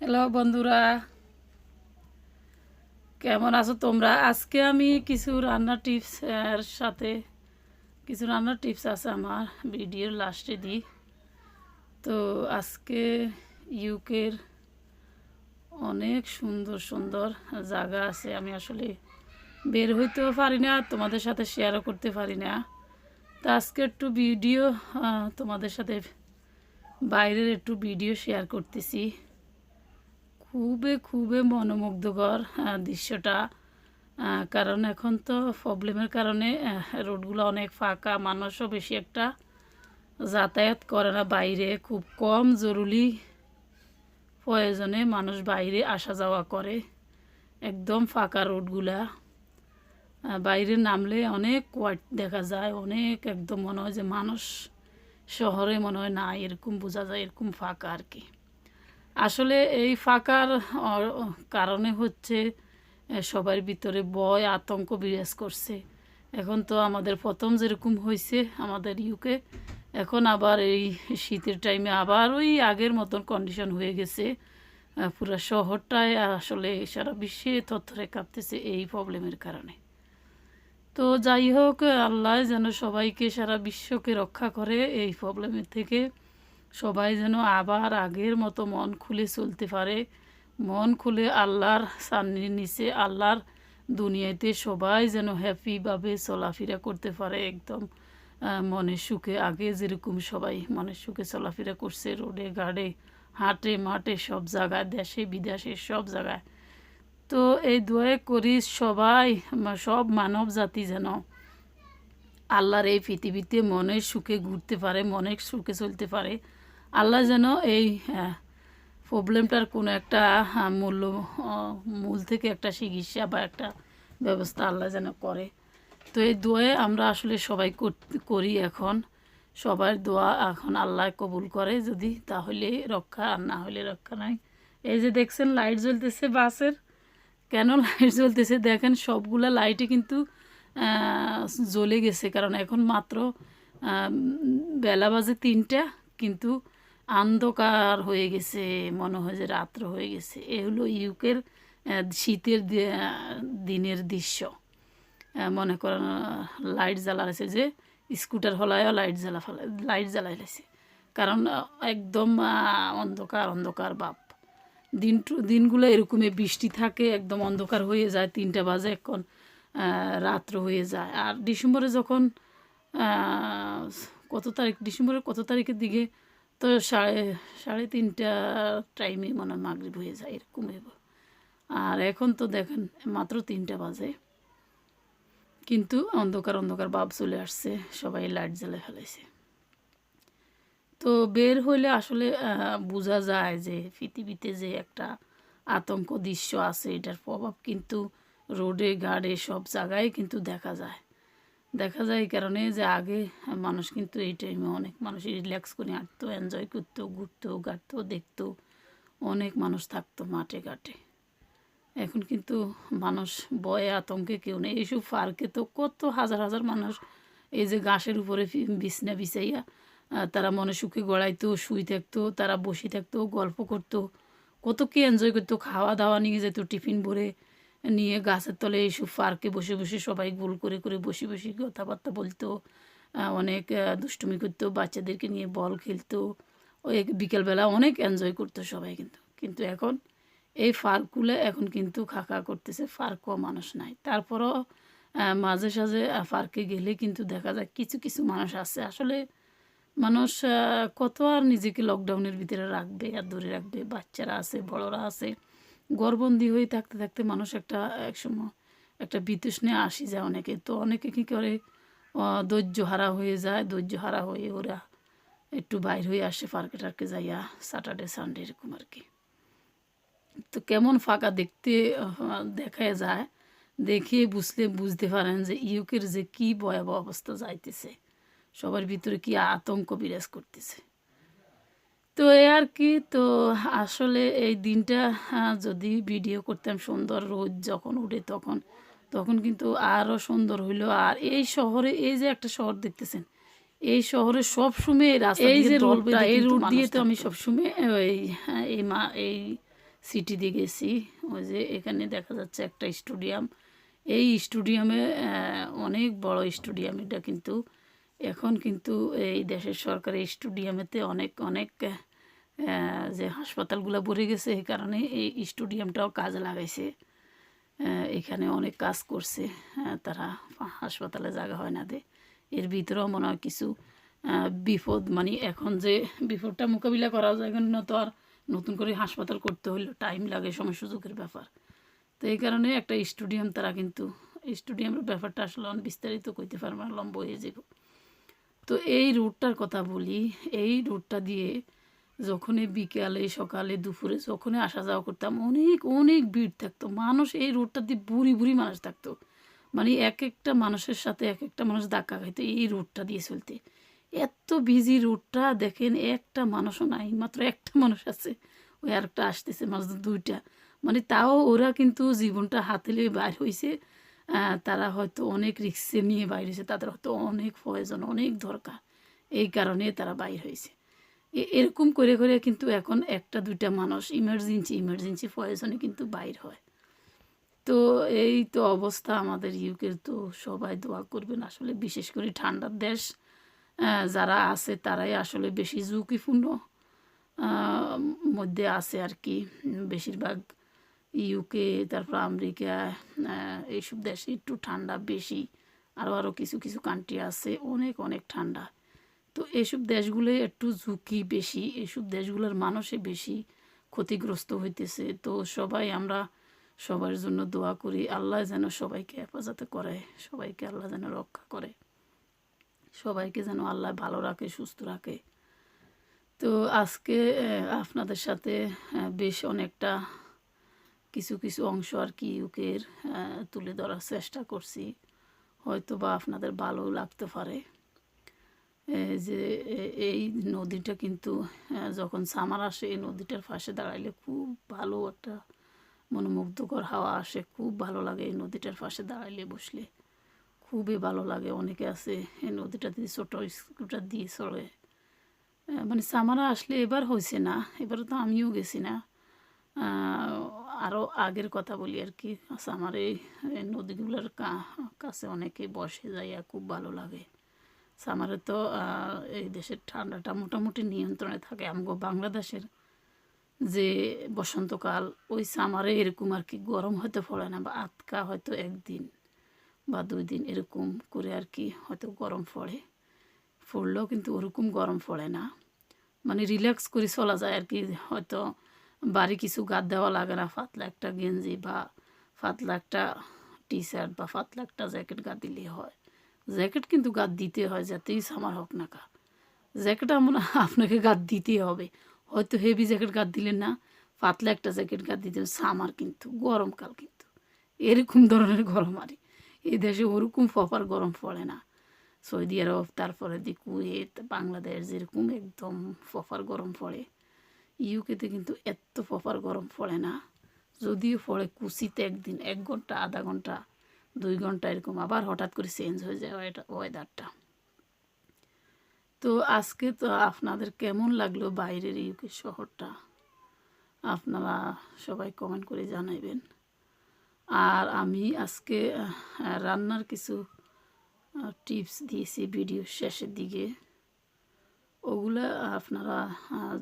Hello বন্ধুরা, কেমন আছো তোমরা? আজকে আমি কিছু রান্নার টিপস, এর সাথে কিছু রান্নার টিপস আছে আমার, ভিডিওর লাস্টে দিই। তো আজকে ইউকের অনেক সুন্দর সুন্দর জায়গা আছে, আমি আসলে বের হইতেও পারি না, তোমাদের সাথে শেয়ারও করতে পারি না। তো আজকে একটু ভিডিও তোমাদের সাথে বাইরের একটু ভিডিও শেয়ার করতেছি। খুবই খুবই মনোমুগ্ধকর দৃশ্যটা। কারণ এখন তো প্রবলেমের কারণে রোডগুলো অনেক ফাঁকা, মানুষও বেশি একটা যাতায়াত করে না বাইরে। খুব কম জরুরি প্রয়োজনে মানুষ বাইরে আসা যাওয়া করে। একদম ফাঁকা রোডগুলা বাইরে নামলে অনেক কোয়াট দেখা যায়, অনেক একদম মনে হয় যে মানুষ শহরে মনে হয় না, এরকম বোঝা যায়, এরকম ফাঁকা আর কি। আসলে এই ফাঁকার কারণে হচ্ছে সবার ভিতরে ভয়, আতঙ্ক বিরাজ করছে। এখন তো আমাদের প্রথম যেরকম হয়েছে আমাদের ইউকে এখন আবার এই শীতের টাইমে আবার ওই আগের মতন কন্ডিশন হয়ে গেছে। পুরা শহরটায় আসলে সারা বিশ্বে তথ্যরে কাঁপতেছে এই প্রবলেমের কারণে। তো যাই হোক, আল্লাহ যেন সবাইকে, সারা বিশ্বকে রক্ষা করে এই প্রবলেমের থেকে। সবাই যেন আবার আগের মতো মন খুলে চলতে পারে। মন খুলে আল্লাহর সামনের নিচে, আল্লাহর দুনিয়াতে সবাই যেন হ্যাপিভাবে চলাফেরা করতে পারে একদম মনের সুখে। আগে যেরকম সবাই মনের সুখে চলাফেরা করছে, রোডে গাড়ে হাটে, মাঠে, সব জায়গায়, দেশে, বিদেশে, সব জায়গায়। তো এই দোয়া করি সবাই সব মানব জাতি যেন আল্লাহর এই পৃথিবীতে মনের সুখে ঘুরতে পারে, মনের সুখে চলতে পারে। আল্লাহ যেন এই প্রবলেমটার কোনো একটা মূল্য মূল থেকে একটা চিকিৎসা বা একটা ব্যবস্থা আল্লাহ যেন করে। তো এই দোয়ে আমরা আসলে সবাই কর- করি এখন। সবার দোয়া এখন আল্লাহ কবুল করে, যদি তাহলে রক্ষা, আর না হলে রক্ষা নাই। এই যে দেখছেন লাইট জ্বলতেছে বাসের। কেন লাইট জ্বলতেছে? দেখেন, সবগুলা লাইটে কিন্তু জ্বলে গেছে। কারণ এখন মাত্র বেলা বাজে তিনটা, কিন্তু অন্ধকার হয়ে গেছে, মনে হয় যে রাত্র হয়ে গেছে। এ হলো ইউকের শীতের দিনের দৃশ্য। মনে করেন লাইট জ্বালা জ্বালাইছে যে, স্কুটার হলায়ও লাইট জ্বালা ফেলা, লাইট জ্বালাই জ্বালাইছে। কারণ একদম অন্ধকার অন্ধকার বাপ। দিন দিনগুলো এরকমই, বৃষ্টি থাকে, একদম অন্ধকার হয়ে যায়, তিনটা বাজে এখন রাত্র হয়ে যায়। আর ডিসেম্বরে যখন কত তারিখ, ডিসেম্বরের কত তারিখের দিকে তো সাড়ে সাড়ে তিনটা টাইমে মনে হয় মাগরিব হয়ে যায়, এরকম। আর এখন তো দেখেন, মাত্র তিনটা বাজে। কিন্তু অন্ধকার অন্ধকার ভাব চলে আসছে, সবাই লাইট জ্বালে ফেলেছে তো বের হইলে আসলে বোঝা যায় যে পৃথিবীতে যে একটা আতঙ্ক দৃশ্য আছে, এটার প্রভাব কিন্তু রোডে গাড়ে সব জায়গায় কিন্তু দেখা যায়। দেখা যায় এই কারণে যে আগে মানুষ কিন্তু এই টাইমে অনেক মানুষ রিল্যাক্স করে হাঁটতো এনজয় করতো, ঘুরতো, গাড়তো, দেখতো, অনেক মানুষ থাকতো মাঠে ঘাটে। এখন কিন্তু মানুষ ভয়ে আতঙ্কে কেউ নেই। এইসব পার্কে তো কত হাজার হাজার মানুষ এই যে ঘাসের উপরে বিছনা বিছাইয়া তারা মনে সুখে গড়াইতো শুই থাকতো, তারা বসে থাকতো, গল্প করতো, কত কি এনজয় করতো খাওয়া দাওয়া নিয়ে যেত, টিফিন ভরে নিয়ে গাছের তলে এইসব পার্কে বসে বসে সবাই গোল করে করে বসে বসে কথাবার্তা বলতো। অনেক দুষ্টুমি করতো, বাচ্চাদেরকে নিয়ে বল খেলতো। ওই বিকেলবেলা অনেক এনজয় করতো সবাই কিন্তু। কিন্তু এখন এই পার্কগুলো এখন কিন্তু খাকা করতেছে, পার্কও মানুষ নাই। তারপরও মাঝে সাঝে পার্কে গেলে কিন্তু দেখা যায় কিছু কিছু মানুষ আছে। আসলে মানুষ কত আর নিজেকে লকডাউনের ভিতরে রাখবে আর ধরে রাখবে? বাচ্চারা আছে, বড়রা আছে। গর্বন্দি হয়ে থাকতে থাকতে মানুষ একটা একসময় একটা বিতৃষ্ণে আসি যায় অনেকে। তো অনেকে কী করে? ধৈর্য হারা হয়ে যায় ধৈর্য হারা হয়ে ওরা একটু বাইর হয়ে আসে পার্কে টার্কে যাইয়া স্যাটারডে সানডে এরকম আর কি। তো কেমন ফাঁকা দেখতে দেখা যায়, দেখে বুঝলে বুঝতে পারেন যে ইউকের যে কি ভয়াবহ অবস্থা যাইতেছে। সবার ভিতরে কি আতঙ্ক বিরাজ করতেছে। তো এই আর কি তো আসলে এই দিনটা যদি ভিডিও করতাম সুন্দর রোদ যখন উঠে তখন তখন কিন্তু আরও সুন্দর হইল। আর এই শহরে এই যে একটা শহর দেখতেছেন এই শহরে সবসময় এই যে রোডটা, এই রোড দিয়ে তো আমি। সবসময় এই এই মা এই সিটি দিয়ে গেছি। ওই যে এখানে দেখা যাচ্ছে একটা স্টেডিয়াম এই স্টেডিয়ামে অনেক বড় স্টেডিয়াম এটা কিন্তু। এখন কিন্তু এই দেশের সরকারি স্টুডিয়ামেতে অনেক অনেক যে হাসপাতালগুলো ভরে গেছে, এই কারণে এই স্টেডিয়ামটাও কাজে লাগাইছে। এখানে অনেক কাজ করছে তারা হাসপাতালে জায়গা হয় না দে। এর ভিতরেও মনে হয় কিছু বিপদ। মানে এখন যে বিপদটা মোকাবিলা করা যায় না তো আর নতুন করে হাসপাতাল করতে হইলে টাইম লাগে, সময় সুযোগের ব্যাপার। তো এই কারণে একটা স্টুডিয়াম তারা কিন্তু, স্টুডিয়ামের ব্যাপারটা আসলে বিস্তারিত করতে পারবে লম্ব হয়ে যাব তো এই রুটটার কথা বলি, এই রুটটা দিয়ে যখনই বিকালে, সকালে, দুপুরে যখনই আসা যাওয়া করতাম, অনেক অনেক ভিড় থাকতো। মানুষ এই রুটটা দিয়ে বুড়ি বুড়ি মানুষ থাকতো। মানে এক একটা মানুষের সাথে এক একটা মানুষ ধাক্কা খাইতো এই রুটটা দিয়ে চলতে। এত বিজি রুটটা, দেখেন একটা মানুষও নাই, মাত্র একটা মানুষ আছে। ওই আরেকটা আসতেছে মানুষ দুইটা। মানে তাও ওরা কিন্তু জীবনটা হাতে নিয়ে বাইর হয়েছে তারা হয়তো অনেক রিক্সে নিয়ে বাইর হয়েছে, তাদের হয়তো অনেক প্রয়োজন অনেক দরকার। এই কারণে তারা বাইর হয়েছে। এরকম করে করে কিন্তু এখন একটা, দুইটা মানুষ ইমার্জেন্সি ইমার্জেন্সি প্রয়োজনে কিন্তু বাইর হয়। তো এই তো অবস্থা আমাদের ইউকের তো সবাই দোয়া করবেন আসলে, বিশেষ করে ঠান্ডার দেশ যারা আছে তারাই আসলে বেশি ঝুঁকিপূর্ণ মধ্যে আছে আর কি, বেশিরভাগ ইউকে তারপর আমেরিকা এইসব দেশে একটু ঠান্ডা বেশি। আরও আরও কিছু কিছু কান্ট্রি আছে, অনেক অনেক ঠান্ডা। তো এইসব দেশগুলো একটু ঝুঁকি বেশি এইসব দেশগুলোর মানুষে বেশি ক্ষতিগ্রস্ত হইতেছে। তো সবাই আমরা সবার জন্য দোয়া করি, আল্লাহ যেন সবাইকে হেফাজতে করে, সবাইকে আল্লাহ যেন রক্ষা করে। সবাইকে যেন আল্লাহ ভালো রাখে, সুস্থ রাখে। তো আজকে আপনাদের সাথে বেশ অনেকটা কিছু কিছু অংশ আর কি ইউকের তুলে ধরার চেষ্টা করছি। হয়তো বা আপনাদের ভালো লাগতে পারে। যে এই নদীটা কিন্তু যখন সামার আসে, এই নদীটার পাশে দাঁড়াইলে খুব ভালো একটা মনোমুগ্ধকর হাওয়া আসে। খুব ভালো লাগে এই নদীটার পাশে দাঁড়াইলে বসলে। খুবই ভালো লাগে। অনেকে আছে, এই নদীটা দিয়ে ছোটো স্কুটার দিয়ে চলে। মানে সামারা আসলে এবার হয়েছে না। এবার তো আমিও গেছি না। আরও আগের কথা বলি আর কি। আমার এই নদীগুলোর কাছে অনেকে বসে যাইয়া খুব ভালো লাগে। সামারে তো এই দেশের ঠান্ডাটা মোটামুটি নিয়ন্ত্রণে থাকে। আমগো বাংলাদেশের যে বসন্তকাল, ওই সামারে এরকম আর কি গরম হতে পড়ে না বা আটকা হয়তো একদিন বা দুই দিন এরকম করে আর কি হয়তো গরম পড়ে। পড়লেও কিন্তু ওরকম গরম পড়ে না। মানে রিল্যাক্স করে চলা যায় আর কি, হয়তো বাড়ি কিছু গাদ দেওয়া লাগে না। ফাতলা একটা গেঞ্জি বা ফাতলা একটা টি শার্ট বা ফাতলা একটা জ্যাকেট গা দিলেই হয়। জ্যাকেট কিন্তু গাদ দিতে হয়, যাতেই সামার হোক না কা জ্যাকেট আমরা আপনাকে গাদ দিতেই হবে। হয়তো হেভি জ্যাকেট গাদ দিলেন না পাতলা একটা জ্যাকেট গাদ দিতে সামার কিন্তু, গরমকাল কিন্তু। এরকম ধরনের গরম আর এই দেশে ওরকম ফপার গরম পড়ে না। সৌদি আরব, তারপরে দি কুয়েত, বাংলাদেশ, যেরকম একদম ফপার গরম পড়ে। ইউকেতে কিন্তু এত ফফার গরম পড়ে না। যদিও পড়ে কুচিতে একদিন, এক ঘণ্টা, আধা ঘণ্টা, দুই ঘণ্টা এরকম, আবার হঠাৎ করে চেঞ্জ হয়ে যায় ওয়েদারটা তো আজকে তো আপনাদের কেমন লাগল বাইরের ইউকে শহরটা? আপনারা সবাই কমেন্ট করে জানাইবেন। আর আমি আজকে রান্নার কিছু টিপস দিয়েছি ভিডিও শেষের দিকে। ওগুলা আপনারা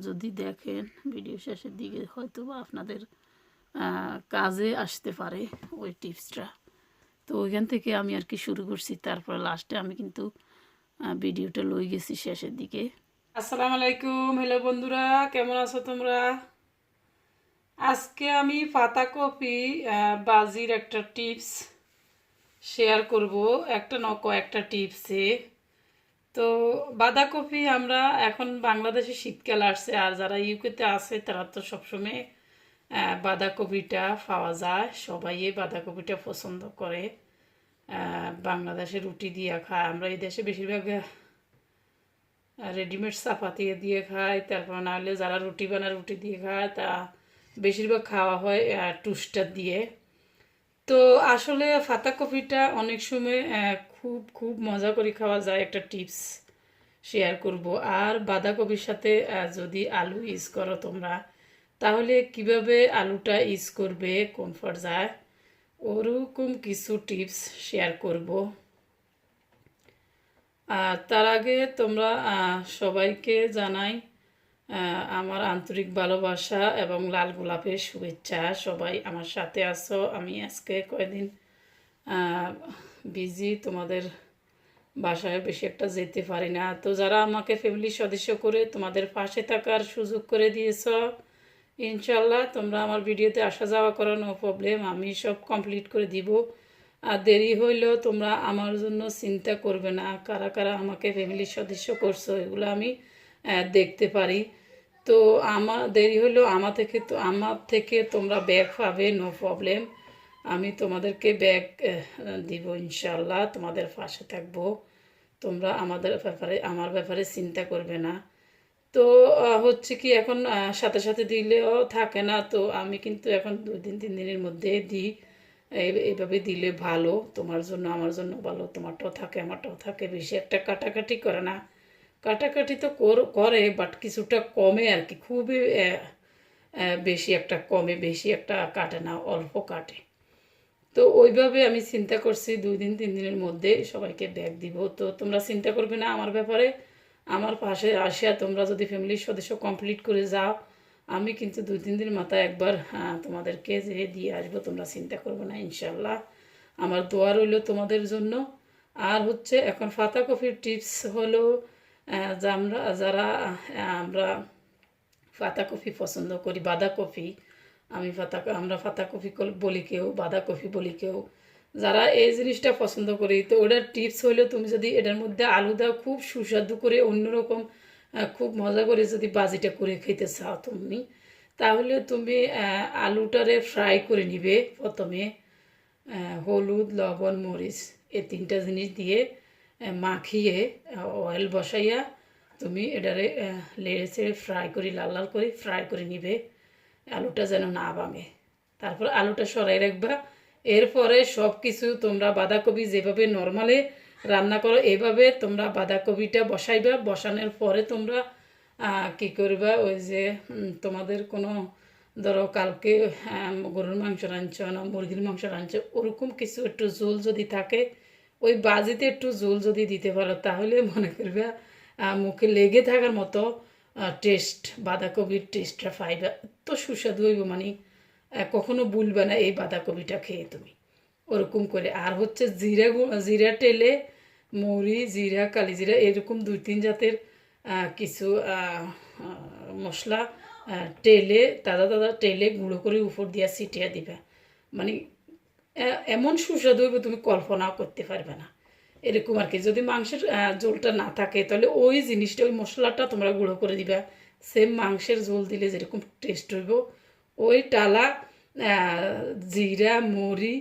যদি দেখেন ভিডিও শেষের দিকে হয়তো বা আপনাদের কাজে আসতে পারে ওই টিপসটা তো ওইখান থেকে আমি আর কি শুরু করছি তারপরে লাস্টে আমি কিন্তু ভিডিওটা লই গেছি শেষের দিকে। আসসালামু আলাইকুম হ্যালো বন্ধুরা কেমন আছো তোমরা? আজকে আমি পাতাকপি আহ, বাজির একটা টিপস শেয়ার করব একটা ন একটা টিপসে তো বাঁধাকপি আমরা এখন বাংলাদেশে শীতকাল আসছে, আর যারা ইউকেতে আছে তারা তো সবসময় বাঁধাকপিটা পাওয়া যায়। সবাই বাঁধাকপিটা পছন্দ করে। বাংলাদেশে রুটি দিয়ে খায়। আমরা এই দেশে বেশিরভাগ রেডিমেড চাপাতি দিয়ে খায়। তারপর নাহলে যারা রুটি বানায়, রুটি দিয়ে খায়, তা বেশিরভাগ খাওয়া হয় টুস্টার দিয়ে। তো আসলে পাতাকপিটা অনেক সময় খুব খুব মজা করে খাওয়া যায় একটা টিপস শেয়ার করব। আর বাঁধাকপির সাথে যদি আলু ইউজ করো তোমরা, তাহলে কীভাবে আলুটা ইউজ করবে কোন পর্যায়ে ওরকম কিছু টিপস শেয়ার করব। আর তার আগে তোমরা সবাইকে জানাই আমার আন্তরিক ভালোবাসা এবং লাল গোলাপের শুভেচ্ছা। সবাই আমার সাথে আসো আমি আজকে কয়দিন বিজি তোমাদের বাসায় বেশি একটা যেতে পারি না। তো যারা আমাকে ফ্যামিলির সদস্য করে তোমাদের পাশে থাকার সুযোগ করে দিয়েছ ইনশাল্লাহ তোমরা আমার ভিডিওতে আসা যাওয়া করো নো প্রবলেম আমি সব কমপ্লিট করে দিব। আর দেরি হইলেও তোমরা আমার জন্য চিন্তা করবে না, কারা কারা আমাকে ফ্যামিলির সদস্য করছ, এগুলো আমি দেখতে পারি। তো আমার দেরি হলেও আমার থেকে তো, আমার থেকে তোমরা ব্যাক পাবে নো প্রবলেম আমি তোমাদেরকে ব্যাগ দিব ইনশাল্লাহ তোমাদের পাশে থাকব। তোমরা আমাদের ব্যাপারে, আমার ব্যাপারে চিন্তা করবে না। তো হচ্ছে কি এখন সাথে সাথে দিলেও থাকে না। তো আমি কিন্তু এখন দুই দিন, তিন দিনের মধ্যে দিই এই- এইভাবে দিলে ভালো। তোমার জন্য, আমার জন্য ভালো। তোমারটাও থাকে, আমারটাও থাকে। বেশি একটা কাটাকাটি করে না। কাটাকাটি তো কর- বাট কিছুটা কমে আর কি। খুবই বেশি একটা কমে, বেশি একটা কাটে না, অল্প কাটে। তো ওইভাবে আমি চিন্তা করছি দুই দিন, তিন দিনের মধ্যে সবাইকে ব্যাগ দিব। তো তোমরা চিন্তা করবে না আমার ব্যাপারে। আমার পাশে আসিয়া তোমরা যদি ফ্যামিলির সদস্য কমপ্লিট করে যাও, আমি কিন্তু দুই, তিন দিন মাথায় একবার তোমাদেরকে যে দিয়ে আসব, তোমরা চিন্তা করবে না ইনশাল্লাহ আমার দোয়া রইল তোমাদের জন্য। আর হচ্ছে এখন ফাতা কফির টিপস হলো আমরা, যারা আমরা পাতা কফি পছন্দ করি, বাঁধাকপি আমি পাতা আমরা পাতা কফি কল- বলি কেউ বাঁধাকপি বলি কেউ। যারা এই জিনিসটা পছন্দ করি, তো ওটার টিপস হলো তুমি যদি এটার মধ্যে আলু দাও, খুব সুস্বাদু করে, অন্যরকম খুব মজা করে যদি বাজিটা করে খেতে চাও তুমি, তাহলে তুমি আলুটারে ফ্রাই করে নিবে প্রথমে হলুদ, লবণ, মরিচ, এই তিনটা জিনিস দিয়ে মাখিয়ে অয়েল বসাইয়া তুমি এটারে লেড়ে ছেড়ে ফ্রাই করি, লাল লাল করে ফ্রাই করে নিবে। আলুটা যেন না ভাঙে। তারপর আলুটা সরাই রাখবা। এরপরে সব কিছু তোমরা বাঁধাকপি যেভাবে নর্মালে রান্না করো, এভাবে তোমরা বাঁধাকপিটা বসাইবা। বসানোর পরে তোমরা কি করবা? ওই যে তোমাদের কোনো, ধরো কালকে গরুর মাংস রাঁধছ না মুরগির মাংস রাঁধছ, ওরকম কিছু একটু জোল যদি থাকে, ওই বাজিতে একটু ঝোল যদি দিতে পারো, তাহলে মনে করবে মুখে লেগে থাকার মতো টেস্ট বাঁধাকপির টেস্টটা ফাইবার এত সুস্বাদু হইব মানে। কখনো ভুলবে না এই বাঁধাকপিটা খেয়ে তুমি। ওরকম করে। আর হচ্ছে জিরা জিরা টেলে মৌরি, জিরা, কালি জিরা, এরকম দুই তিন জাতের কিছু মশলা টেলে তাজা তাজা টেলে গুঁড়ো করে উপর দিয়া ছিটিয়ে দিবা। মানে এমন সুস্বাদু হইব তুমি কল্পনাও করতে পারবে না। এরকম আর কি। যদি মাংসের ঝোলটা না থাকে, তাহলে ওই জিনিসটা, ওই মশলাটা তোমরা গুঁড়ো করে দিবা। সেম মাংসের ঝোল দিলে যেরকম টেস্ট হইব, ওই টালা জিরা, মরি,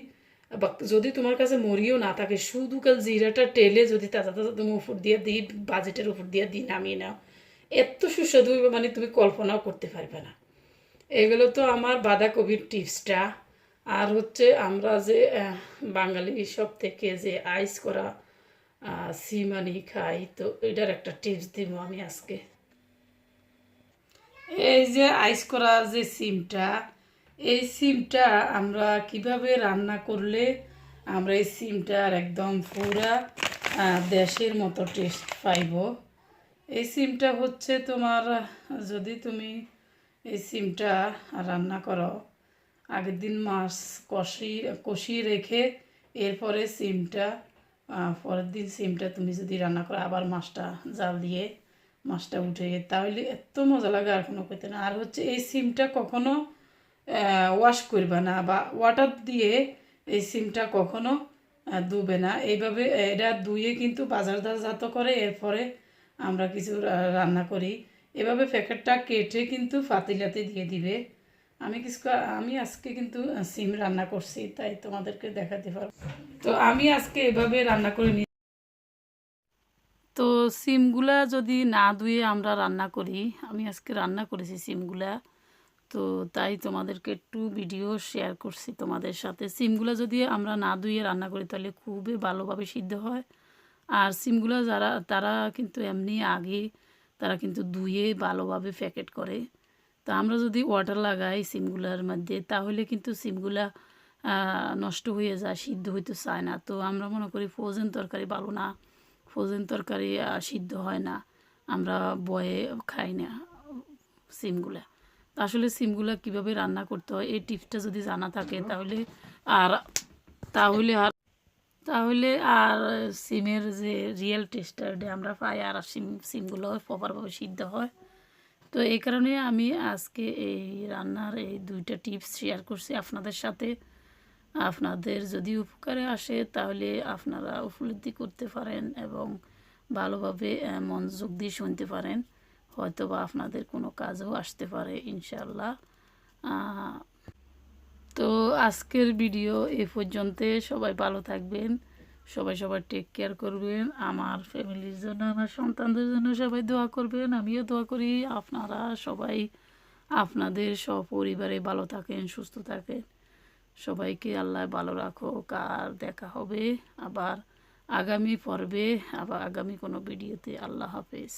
বা যদি তোমার কাছে মরিও না থাকে, শুধু কাল জিরাটা টেলে যদি তাজা তাজা তুমি উপর দিয়ে দিই বাজেটের উপর দিয়ে দিই, নামিয়ে নাও। এত সুস্বাদু মানে তুমি কল্পনাও করতে পারবে না। এগুলো তো আমার বাঁধাকপির টিপসটা। আর হচ্ছে আমরা যে বাঙালি সব থেকে যে আইস করা আহ, সিমানি খাই তো এটার একটা টিপস দিব আমি আজকে। এই যে আইস করা যে সিমটা এই সিমটা আমরা কীভাবে রান্না করলে আমরা এই সিমটার একদম পুরা দেশের মতো টেস্ট পাইব? এই সিমটা হচ্ছে তোমার যদি তুমি এই সিমটা রান্না করো আগের দিন মাছ কষি কষিয়ে রেখে এরপরে সিমটা পরের দিন সিমটা তুমি যদি রান্না করো, আবার মাছটা জাল দিয়ে মাছটা উঠে তাহলে এত মজা লাগে আর কোনো খেতে না। আর হচ্ছে এই সিমটা কখনো ওয়াশ করবে না বা ওয়াটার দিয়ে এই সিমটা কখনো ধুবে না। এইভাবে, এটা ধুয়ে কিন্তু বাজার বাজারজাত করে, এরপরে আমরা কিছু রান্না করি। এভাবে প্যাকেটটা কেটে কিন্তু ফাতিলাতে দিয়ে দিবে। আমি কিছু আমি আজকে কিন্তু সিম রান্না করছি, তাই তোমাদেরকে দেখাতে পারব। তো আমি আজকে এভাবে রান্না করে নি তো সিমগুলা যদি না ধুয়ে আমরা রান্না করি, আমি আজকে রান্না করেছি সিমগুলা। তো তাই তোমাদেরকে একটু ভিডিও শেয়ার করছি তোমাদের সাথে। সিমগুলা যদি আমরা না ধুয়ে রান্না করি, তাহলে খুবই ভালোভাবে সিদ্ধ হয়। আর সিমগুলো যারা, তারা কিন্তু এমনি আগে, তারা কিন্তু ধুয়ে ভালোভাবে প্যাকেট করে। তো আমরা যদি ওয়াটার লাগাই সিমগুলার মধ্যে, তাহলে কিন্তু সিমগুলা নষ্ট হয়ে যায়, সিদ্ধ হইতে চায় না। তো আমরা মনে করি ফ্রোজেন তরকারি ভালো না। ফ্রোজেন তরকারি সিদ্ধ হয় না। আমরা বয়ে খাই না সিমগুলা। তো আসলে সিমগুলা কীভাবে রান্না করতে হয়, এই টিপসটা যদি জানা থাকে, তাহলে আর তাহলে আর তাহলে আর সিমের যে রিয়েল টেস্টটা আমরা পাই, আর সিম, সিমগুলো প্রপারভাবে সিদ্ধ হয়। তো এই কারণে আমি আজকে এই রান্নার এই দুইটা টিপস শেয়ার করছি আপনাদের সাথে। আপনাদের যদি উপকারে আসে তাহলে আপনারা উপলব্ধি করতে পারেন এবং ভালোভাবে মনোযোগ দিয়ে শুনতে পারেন। হয়তো বা আপনাদের কোনো কাজও আসতে পারে ইনশাল্লাহ তো আজকের ভিডিও এ পর্যন্ত সবাই ভালো থাকবেন। সবাই সবাই টেক কেয়ার করবেন, আমার ফ্যামিলির জন্য, আমার সন্তানদের জন্য সবাই দোয়া করবেন, আমিও দোয়া করি, আপনারা সবাই, আপনাদের সপরিবারে ভালো থাকেন, সুস্থ থাকেন। সবাইকে আল্লাহ ভালো রাখুক, আর দেখা হবে আবার আগামী পর্বে, আবার আগামী কোনো ভিডিওতে, আল্লাহ হাফেজ।